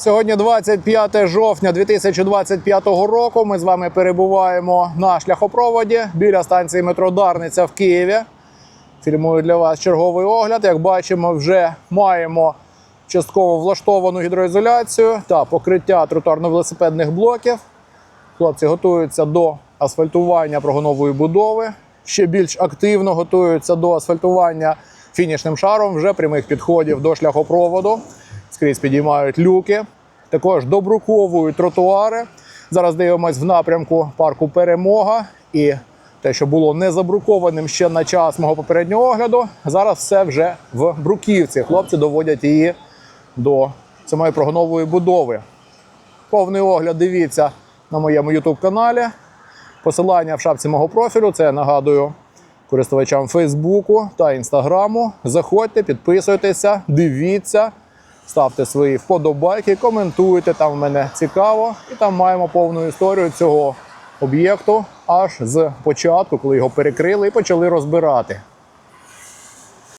Сьогодні 25 жовтня 2025 року. Ми з вами перебуваємо на шляхопроводі біля станції метро Дарниця в Києві. Фільмую для вас черговий огляд. Як бачимо, вже маємо частково влаштовану гідроізоляцію та покриття тротуарно-велосипедних блоків. Хлопці готуються до асфальтування прогонової будови. Ще більш активно готуються до асфальтування фінішним шаром вже прямих підходів до шляхопроводу. Скрізь підіймають люки. Також добруковують тротуари. Зараз дивимось в напрямку парку Перемога і те, що було не забрукованим ще на час мого попереднього огляду. Зараз все вже в бруківці. Хлопці доводять її до самої прогонової будови. Повний огляд дивіться на моєму YouTube каналі. Посилання в шапці мого профілю. Це я нагадую користувачам Фейсбуку та Інстаграму. Заходьте, підписуйтеся, дивіться, ставте свої вподобайки, коментуйте. Там мене цікаво. І там маємо повну історію цього об'єкту аж з початку, коли його перекрили і почали розбирати.